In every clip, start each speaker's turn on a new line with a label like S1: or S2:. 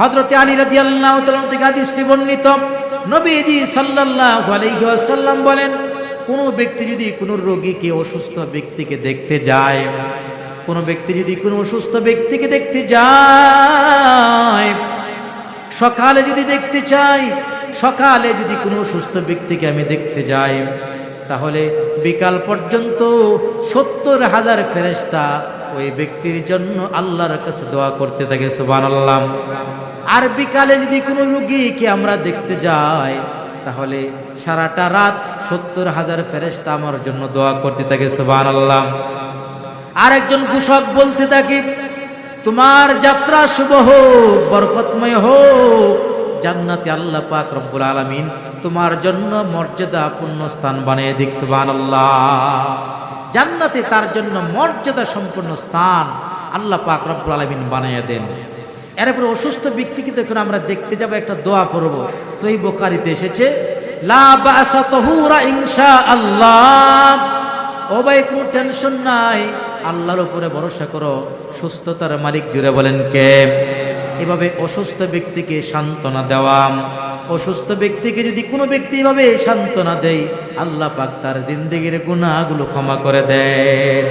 S1: হযরত আলী রাদিয়াল্লাহু তাআলা থেকে হাদিসটি বর্ণিত। নবীজি সাল্লাল্লাহু আলাইহি ওয়াসাল্লাম বলেন, কোন ব্যক্তি যদি কোনো রোগীকে, অসুস্থ ব্যক্তিকে দেখতে যায়, কোন ব্যক্তি যদি কোনো অসুস্থ ব্যক্তিকে দেখতে যায়, সকালে যদি দেখতে চাই, সকালে যদি কোনো সুস্থ ব্যক্তিকে আমি দেখতে যাই, তাহলে বিকাল পর্যন্ত সত্তর হাজার ফেরেস্তা ওই ব্যক্তির জন্য আল্লাহর কাছে দোয়া করতে থাকে সুবান আল্লাহ আর বিকালে যদি কোনো রুগীকে আমরা দেখতে যাই, তাহলে সারাটা রাত সত্তর হাজার ফেরেস্তা আমার জন্য দোয়া করতে থাকে সুবান আল্লাহ আরেকজন কৃষক বলতে থাকে, তোমার যাত্রা শুভ হোক, বরকতময় হোক, জান্নাতে আল্লাহ পাক রব্বুল আলামিন তোমার জন্য মর্যাদা পূর্ণ স্থান বানিয়ে দিক, সুবহানাল্লাহ। জান্নাতে তার জন্য মর্যাদা সম্পন্ন স্থান আল্লাহ পাক রব্বুল আলামিন বানিয়ে দেন। এরপরে অসুস্থ ব্যক্তিকে দেখুন আমরা দেখতে যাব, একটা দোয়া পড়ব। সহি বোখারিতে এসেছে আল্লাহ ও ভাই, কোনো টেনশন নাই, আল্লাহর উপরে ভরসা করো, সুস্থতার মালিক জুড়ে বলেন কে? এভাবে অসুস্থ ব্যক্তিকে সান্ত্বনা দেওয়া। অসুস্থ ব্যক্তিকে যদি কোনো ব্যক্তি এভাবে সান্ত্বনা দেয়, আল্লাহ পাক তার জিন্দগির গুণাগুলো ক্ষমা করে দেন।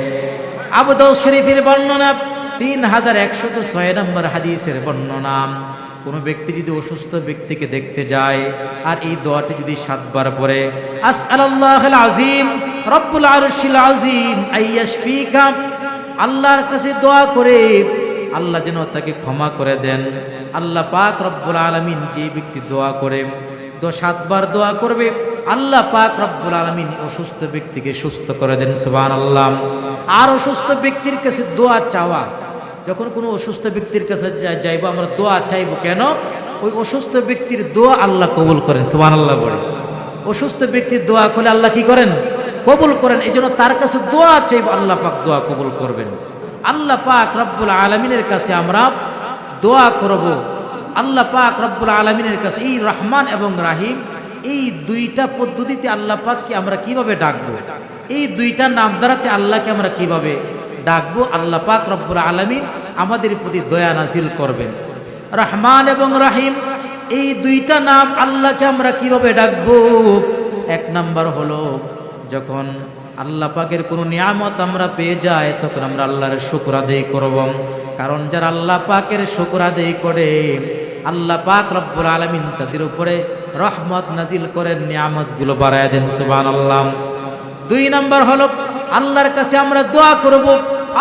S1: আবুদাউ শরীফের বর্ণনা, তিন হাজার একশত ছয় নম্বর হাদিসের বর্ণনা। কোনো ব্যক্তি যদি অসুস্থ ব্যক্তিকে দেখতে যায়, আর এই দোয়াটি যদি সাতবার পড়ে, আসআলাল্লাহুল আজিম, রব্বুল আরশিল আজিম, আইয়াশফিকা আল্লাহর কাছে দোয়া করে আল্লাহ যেন তাকে ক্ষমা করে দেন। আল্লাহ পাক রব্বুল আলামিন যে ব্যক্তি দোয়া করে তো সাতবার দোয়া করবে, আল্লাহ পাক রব্বুল আলামিন অসুস্থ ব্যক্তিকে সুস্থ করে দেন সুবান আল্লাহ আর অসুস্থ ব্যক্তির কাছে দোয়া চাওয়া, যখন কোনো অসুস্থ ব্যক্তির কাছে যাইবো, আমরা দোয়া চাইব কেন? ওই অসুস্থ ব্যক্তির দোয়া আল্লাহ কবুল করেন সুবান আল্লাহ বলে। অসুস্থ ব্যক্তির দোয়া করলে আল্লাহ কি করেন? কবুল করেন এই তার কাছে দোয়া চাইব, আল্লাহ পাক দোয়া কবুল করবেন। আল্লাহ পাক রব্বুল আলমিনের কাছে আমরা দোয়া করব। আল্লাহ পাক রব্বুল আলমিনের কাছে এই রহমান এবং রাহিম, এই দুইটা পদ্ধতিতে আল্লাহ পাককে আমরা কীভাবে ডাকবো? এই দুইটা নাম দ্বারাতে আল্লাহকে আমরা কীভাবে ডাকবো? আল্লাহ পাক রব্বুল আলমিন আমাদের প্রতি দয়া নাজিল করবেন। রহমান এবং রাহিম, এই দুইটা নাম আল্লাহকে আমরা কীভাবে ডাকবো? এক নাম্বার হলো, যখন আল্লাহ পাকের কোনো নিয়ামত আমরা পেয়ে যাই, তখন আমরা আল্লাহর শুক্র আদায় করব। কারণ যারা আল্লাহ পাকের শুক্র আদায় করে, আল্লাহ পাক রব্বুল আলমিন তাদের উপরে রহমত নাজিল করেন, নিয়ামতগুলো বাড়ায় দেন সুবান আল্লাহ দুই নাম্বার হলো, আল্লাহর কাছে আমরা দোয়া করব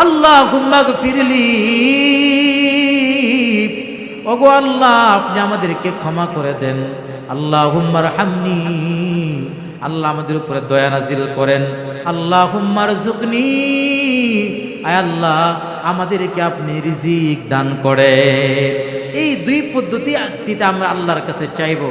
S1: আল্লাহ হুম্মাগ ফিরলি ওগো আল্লাহ, আপনি আমাদেরকে ক্ষমা করে দেন। আল্লাহ হুম্মার হামনি আল্লাহ আমাদের উপরে দয়া নাজিল করেন। আল্লাহ হুম্মার জুকনি আয় আল্লাহ, আমাদেরকে আপনি রিজিক দান করেন। এই দুই পদ্ধতি আমরা আল্লাহর কাছে চাইব।